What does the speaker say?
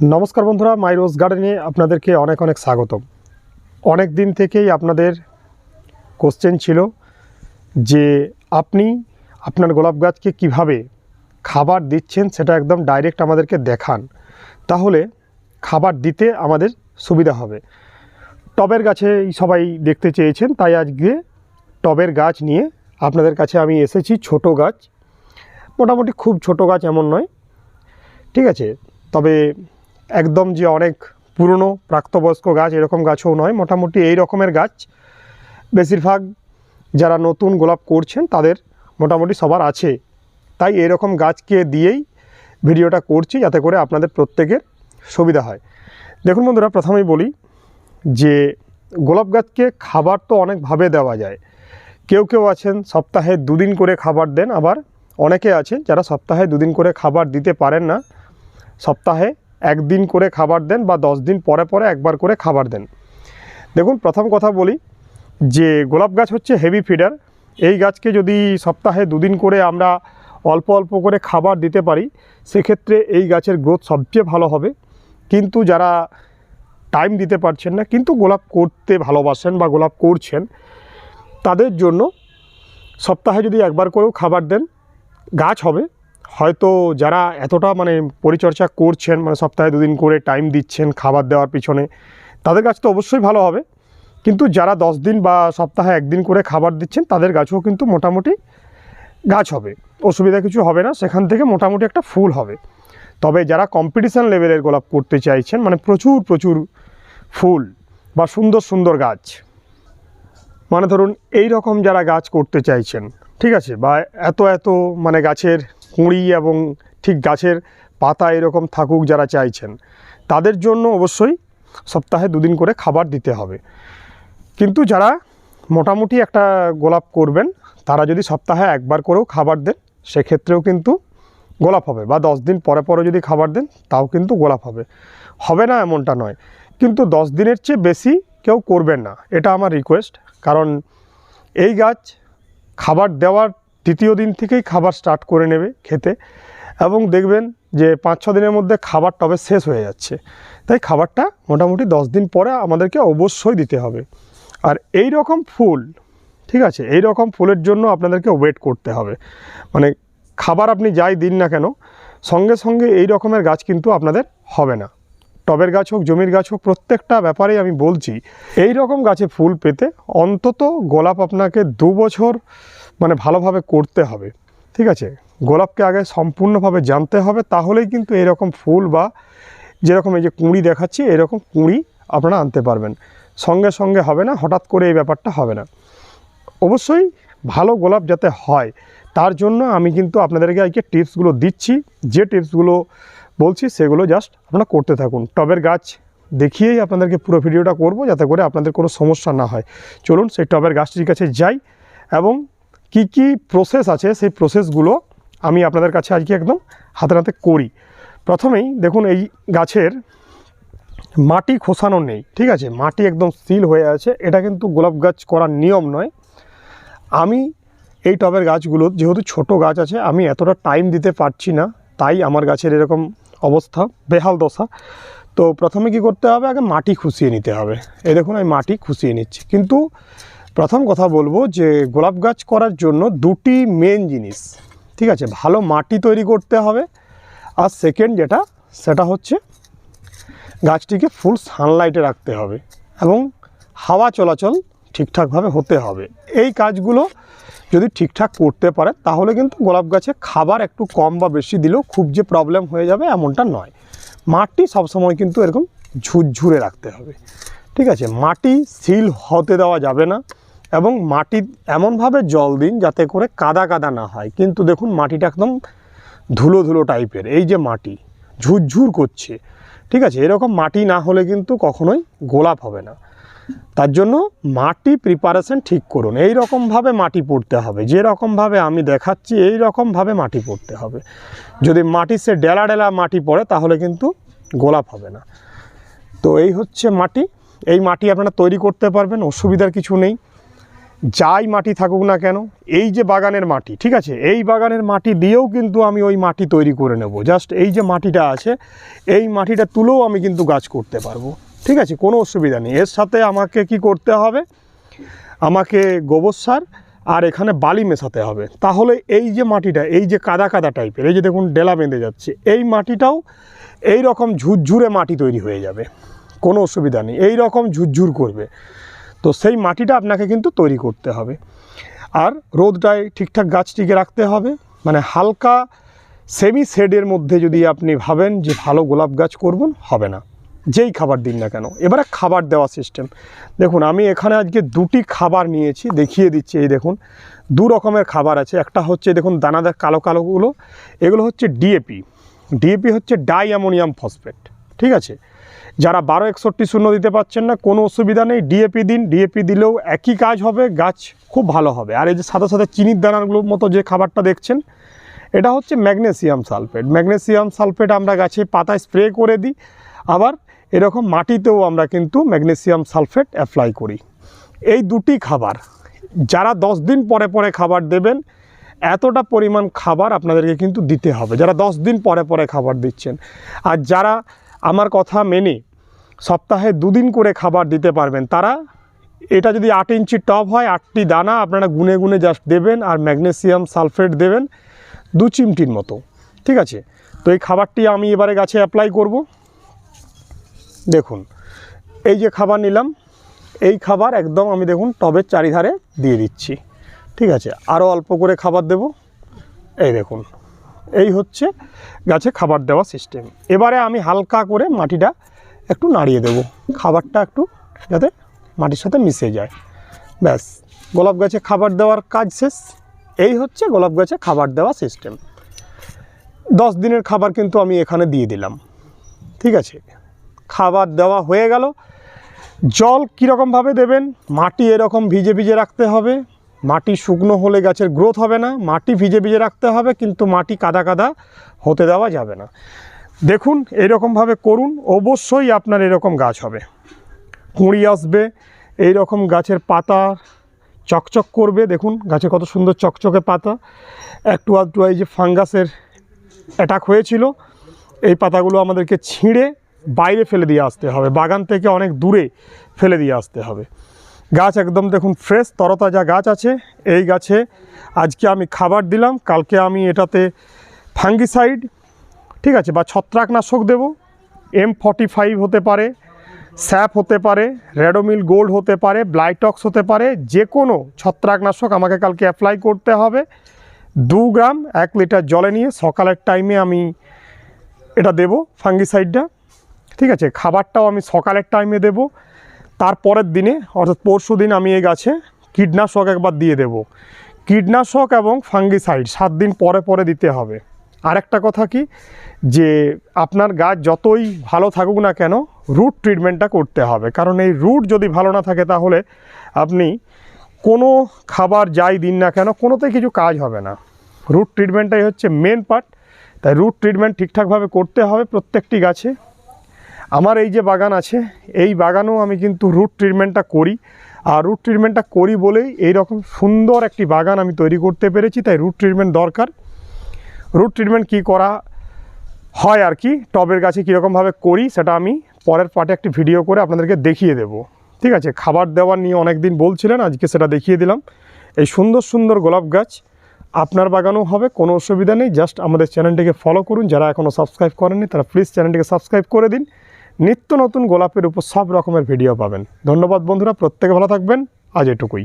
নমস্কার বন্ধুরা মাই রোজ গার্ডেনে আপনাদেরকে অনেক অনেক স্বাগতম। অনেক দিন থেকেই আপনাদের কোশ্চেন ছিল যে আপনি আপনার গোলাপ গাছকে কীভাবে খাবার দিচ্ছেন সেটা একদম ডাইরেক্ট আমাদেরকে দেখান। তাহলে খাবার দিতে আমাদের সুবিধা হবে। টবের গাছে সবাই দেখতে চেয়েছেন, তাই আজকে টবের গাছ নিয়ে আপনাদের কাছে আমি এসেছি, ছোট গাছ। মোটামুটি খুব ছোট গাছ এমন নয়, ঠিক আছে? তবে একদম যে অনেক পুরনো, প্রাপ্তবয়স্ক গাছ, এরকম গাছও নয়, মোটামুটি এই রকমের গাছ। বেশিরভাগ যারা নতুন গোলাপ করছেন, তাদের মোটামুটি সবার আছে। তাই এরকম গাছকে দিয়েই ভিডিওটা করছি, যাতে করে আপনাদের প্রত্যেকের সুবিধা হয়। দেখুন বন্ধুরা, প্রথমেই বলি যে গোলাপ গাছকে খাবার তো অনেকভাবে দেওয়া যায়। কেউ কেউ আছেন, সপ্তাহে দুদিন করে খাবার দেন, আবার অনেকে আছেন যারা সপ্তাহে দুদিন করে খাবার দিতে পারেন না। সপ্তাহে একদিন করে খাবার দেন বা দশ দিন পরে পরে একবার করে খাবার দেন। দেখুন, প্রথম কথা বলি যে গোলাপ গাছ হচ্ছে হেভি ফিডার এই গাছকে যদি সপ্তাহে দুদিন করে আমরা অল্প অল্প করে খাবার দিতে পারি, সেক্ষেত্রে এই গাছের গ্রোথ সবচেয়ে ভালো হবে। কিন্তু যারা টাইম দিতে পারছেন না, কিন্তু গোলাপ করতে ভালোবাসেন বা গোলাপ করছেন, তাদের জন্য সপ্তাহে যদি একবার করেও খাবার দেন, গাছ হবে। হয়তো যারা এতটা মানে পরিচর্যা করছেন মানে সপ্তাহে দুদিন করে টাইম দিচ্ছেন খাবার দেওয়ার পিছনে, তাদের গাছ তো অবশ্যই ভালো হবে। কিন্তু যারা দশ দিন বা সপ্তাহে একদিন করে খাবার দিচ্ছেন, তাদের গাছও কিন্তু মোটামুটি গাছ হবে। অসুবিধা কিছু হবে না, সেখান থেকে মোটামুটি একটা ফুল হবে। তবে যারা কম্পিটিশান লেভেলের গোলাপ করতে চাইছেন মানে প্রচুর প্রচুর ফুল বা সুন্দর সুন্দর গাছ মানে ধরুন এই রকম যারা গাছ করতে চাইছেন, ঠিক আছে, বা এত এত মানে গাছের কুঁড়ি এবং ঠিক গাছের পাতা এরকম থাকুক যারা চাইছেন, তাদের জন্য অবশ্যই সপ্তাহে দুদিন করে খাবার দিতে হবে। কিন্তু যারা মোটামুটি একটা গোলাপ করবেন, তারা যদি সপ্তাহে একবার করেও খাবার দেন, সেক্ষেত্রেও কিন্তু গোলাপ হবে বা দশ দিন পরে পরে যদি খাবার দেন, তাও কিন্তু গোলাপ হবে। হবে না এমনটা নয়। কিন্তু দশ দিনের চেয়ে বেশি কেউ করবেন না। এটা আমার রিকোয়েস্ট কারণ এই গাছ খাবার দেওয়ার তৃতীয় দিন থেকেই খাবার স্টার্ট করে নেবে খেতে এবং দেখবেন যে পাঁচ, ছ দিনের মধ্যে খাবার টবে শেষ হয়ে যাচ্ছে। তাই খাবারটা মোটামুটি দশ দিন পরে আমাদেরকে অবশ্যই দিতে হবে। আর এই রকম ফুল, ঠিক আছে, এই রকম ফুলের জন্য আপনাদেরকে ওয়েট করতে হবে। মানে খাবার আপনি যাই দিন না কেন, সঙ্গে সঙ্গে এই রকমের গাছ কিন্তু আপনাদের হবে না। টবের গাছ হোক, জমির গাছ হোক, প্রত্যেকটা ব্যাপারেই আমি বলছি, এই রকম গাছে ফুল পেতে অন্তত গোলাপ আপনাকে দু বছর মানে ভালোভাবে করতে হবে, ঠিক আছে? গোলাপকে আগে সম্পূর্ণভাবে জানতে হবে, তাহলেই কিন্তু এরকম ফুল বা যেরকম এই যে কুঁড়ি দেখাচ্ছি, এরকম কুঁড়ি আপনারা আনতে পারবেন। সঙ্গে সঙ্গে হবে না, হঠাৎ করে এই ব্যাপারটা হবে না। অবশ্যই ভালো গোলাপ যাতে হয়, তার জন্য আমি কিন্তু আপনাদেরকে আজকে টিপসগুলো দিচ্ছি। যে টিপসগুলো বলছি, সেগুলো জাস্ট আপনারা করতে থাকুন। টবের গাছ দেখিয়েই আপনাদেরকে পুরো ভিডিওটা করব, যাতে করে আপনাদের কোনো সমস্যা না হয়। চলুন সেই টবের গাছটির কাছে যাই এবং কি কি প্রসেস আছে, সেই প্রসেসগুলো আমি আপনাদের কাছে আজকে একদম হাতে হাতে করি। প্রথমেই দেখুন, এই গাছের মাটি খোসানো নেই, ঠিক আছে? মাটি একদম সিল হয়ে আছে। এটা কিন্তু গোলাপ গাছ করার নিয়ম নয়। আমি এই টবের গাছগুলো, যেহেতু ছোট গাছ আছে, আমি এতটা টাইম দিতে পারছি না, তাই আমার গাছের এরকম অবস্থা, বেহাল দশা। তো প্রথমে কি করতে হবে? আগে মাটি খুশিয়ে নিতে হবে। এই দেখুন, আমি মাটি খুশিয়ে নিচ্ছি। কিন্তু প্রথম কথা বলব যে গোলাপ গাছ করার জন্য দুটি মেন জিনিস, ঠিক আছে? ভালো মাটি তৈরি করতে হবে। আর সেকেন্ড যেটা, সেটা হচ্ছে গাছটিকে ফুল সানলাইটে রাখতে হবে এবং হাওয়া চলাচল ঠিকঠাকভাবে হতে হবে। এই কাজগুলো যদি ঠিকঠাক করতে পারে, তাহলে কিন্তু গোলাপ গাছে খাবার একটু কম বা বেশি দিলেও খুব যে প্রবলেম হয়ে যাবে এমনটা নয়। মাটি সবসময় কিন্তু এরকম ঝুরঝুরে রাখতে হবে। ঠিক আছে? মাটি সিল হতে দেওয়া যাবে না। এবং মাটি এমনভাবে জল দিন যাতে করে কাদা কাদা না হয়। কিন্তু দেখুন, মাটিটা একদম ধুলো ধুলো টাইপের। এই যে মাটি, ঝুরঝুর করছে। ঠিক আছে, এরকম মাটি না হলে কিন্তু কখনোই গোলাপ হবে না। তার জন্য মাটি প্রিপারেশন ঠিক করুন। এই রকমভাবে মাটি পড়তে হবে। যে রকমভাবে আমি দেখাচ্ছি এই রকমভাবে মাটি পড়তে হবে। যদি মাটি সে ডেলা ডেলা মাটি পড়ে, তাহলে কিন্তু গোলাপ হবে না। তো এই হচ্ছে মাটি। এই মাটি আপনারা তৈরি করতে পারবেন, অসুবিধার কিছু নেই। যাই মাটি থাকুক না কেন, এই যে বাগানের মাটি, ঠিক আছে? এই বাগানের মাটি দিয়েও কিন্তু আমি ওই মাটি তৈরি করে নেব। জাস্ট এই যে মাটিটা আছে, এই মাটিটা তুলেও আমি কিন্তু গাছ করতে পারব। ঠিক আছে? কোনো অসুবিধা নেই। এর সাথে আমাকে কি করতে হবে? আমাকে গোবর সার আর এখানে বালি মেশাতে হবে। তাহলে এই যে মাটিটা, এই যে কাদা কাদা টাইপের, এই যে দেখুন ডেলা বেঁধে যাচ্ছে, এই মাটিটাও এই রকম ঝুরঝুরে মাটি তৈরি হয়ে যাবে। কোনো অসুবিধা নেই। এই রকম ঝুরঝুর করবে। তো সেই মাটিটা আপনাকে কিন্তু তৈরি করতে হবে। আর রোদটায় ঠিকঠাক গাছটিকে রাখতে হবে। মানে হালকা সেমি শেডের মধ্যে যদি আপনি ভাবেন যে ভালো গোলাপ গাছ করবেন, হবে না। যেই খাবার দিন না কেন। এবারে খাবার দেওয়া সিস্টেম দেখুন, আমি এখানে আজকে দুটি খাবার নিয়েছি, দেখিয়ে দিচ্ছি। এই দেখুন, দু রকমের খাবার আছে। একটা হচ্ছে দেখুন, দানাদার কালো কালোগুলো। এগুলো হচ্ছে ডিএপি ডিএপি হচ্ছে ডাই অ্যামোনিয়াম ফসফেট ঠিক আছে? যারা বারো একষট্টি শূন্য দিতে পারছেন না, কোনো অসুবিধা নেই। ডিএপি দিন ডিএপি দিলেও একই কাজ হবে, গাছ খুব ভালো হবে। আর এই যে সাদা সাদা চিনির দানাগুলোর মতো যে খাবারটা দেখছেন, এটা হচ্ছে ম্যাগনেসিয়াম সালফেট। ম্যাগনেসিয়াম সালফেট আমরা গাছে পাতায় স্প্রে করে দিই। আবার এরকম মাটিতেও আমরা কিন্তু ম্যাগনেসিয়াম সালফেট অ্যাপ্লাই করি। এই দুটি খাবার, যারা দশ দিন পরে পরে খাবার দেবেন, এতটা পরিমাণ খাবার আপনাদেরকে কিন্তু দিতে হবে। যারা দশ দিন পরে পরে খাবার দিচ্ছেন। আর যারা, আমার কথা মেনে সপ্তাহে দুদিন করে খাবার দিতে পারবেন। তারা এটা যদি আট ইঞ্চি টব হয়, আটটি দানা আপনারা গুনে গুনে জাস্ট দেবেন আর ম্যাগনেসিয়াম সালফেট দেবেন দু চিমটির মতো। ঠিক আছে? তো এই খাবারটি আমি এবারে গাছে অ্যাপ্লাই করব। দেখুন, এই যে খাবার নিলাম, এই খাবার একদম আমি দেখুন টবের চারিধারে দিয়ে দিচ্ছি। ঠিক আছে? আরও অল্প করে খাবার দেব। এই দেখুন, এই হচ্ছে গাছে খাবার দেওয়া সিস্টেম এবারে আমি হালকা করে মাটিটা একটু নাড়িয়ে দেব। খাবারটা একটু যাতে মাটির সাথে মিশে যায়। ব্যাস, গোলাপ গাছে খাবার দেওয়ার কাজ শেষ। এই হচ্ছে গোলাপ গাছে খাবার দেওয়া সিস্টেম দশ দিনের খাবার কিন্তু আমি এখানে দিয়ে দিলাম। ঠিক আছে? খাবার দেওয়া হয়ে গেল। জল কীরকমভাবে দেবেন? মাটি এরকম ভিজে ভিজে রাখতে হবে। মাটি শুকনো হলে গাছের গ্রোথ হবে না। মাটি ভিজে ভিজে রাখতে হবে, কিন্তু মাটি কাদা কাদা হতে দেওয়া যাবে না। দেখুন, এরকমভাবে করুন, অবশ্যই আপনার এরকম গাছ হবে। কুঁড়ি আসবে এই রকম গাছের পাতা চকচক করবে, দেখুন, গাছে কত সুন্দর চকচকে পাতা। একটু আধটু এই যে ফাঙ্গাসের অ্যাটাক হয়েছিল, এই পাতাগুলো আমাদেরকে ছিঁড়ে বাইরে ফেলে দিয়ে আসতে হবে। বাগান থেকে অনেক দূরে ফেলে দিয়ে আসতে হবে। গাছ একদম দেখুন ফ্রেশ তরতাজা গাছ আছে। এই গাছে আজকে আমি খাবার দিলাম, কালকে আমি এটাতে ফাঙ্গিসাইড ঠিক আছে, বা ছত্রাকনাশক দেব। এম ফর্টি ফাইভ হতে পারে, স্যাপ হতে পারে, রেডোমিল গোল্ড হতে পারে, ব্লাইটক্স হতে পারে যে কোনো ছত্রাকনাশক আমাকে কালকে অ্যাপ্লাই করতে হবে। দু গ্রাম, এক লিটার জলে নিয়ে সকালের টাইমে আমি এটা দেব ফাঙ্গিসাইডটা ঠিক আছে, খাবারটাও আমি সকালের টাইমে দেব। তারপরের দিনে, অর্থাৎ পরশু দিন আমি এই গাছে কীটনাশক একবার দিয়ে দেব। কীটনাশক এবং ফাঙ্গিসাইড সাত দিন পরে পরে দিতে হবে। আরেকটা কথা কি? যে আপনার গাছ যতই ভালো থাকুক না কেন রুট ট্রিটমেন্টটা করতে হবে। কারণ এই রুট যদি ভালো না থাকে তাহলে আপনি কোনো খাবার যাই দিন না কেন, কোনোতে কিছু কাজ হবে না। রুট ট্রিটমেন্টটাই হচ্ছে মেন পার্ট তাই রুট ট্রিটমেন্ট ঠিকঠাকভাবে করতে হবে প্রত্যেকটি গাছে। আমার এই যে বাগান আছে, এই বাগানেও আমি কিন্তু রুট ট্রিটমেন্টটা করি। আর রুট ট্রিটমেন্টটা করি বলেই এই রকম সুন্দর একটি বাগান আমি তৈরি করতে পেরেছি, তাই রুট ট্রিটমেন্ট দরকার। রুট ট্রিটমেন্ট কী করা হয় আর কি, টবের গাছে কীরকমভাবে করি সেটা আমি পরের পার্টে একটি ভিডিও করে আপনাদেরকে দেখিয়ে দেব। ঠিক আছে? খাবার দেওয়ার নিয়ে অনেক দিন বলছিলেন, আজকে সেটা দেখিয়ে দিলাম। এই সুন্দর সুন্দর গোলাপ গাছ আপনার বাগানেও হবে, কোনো অসুবিধা নেই। জাস্ট আমাদের চ্যানেলটিকে ফলো করুন। যারা এখনও সাবস্ক্রাইব করেননি, তারা প্লিজ চ্যানেলটিকে সাবস্ক্রাইব করে দিন। নিত্য নতুন গোলাপের উপর সব রকমের ভিডিও পাবেন। ধন্যবাদ বন্ধুরা, প্রত্যেকে ভালো থাকবেন। আজ এটুকুই।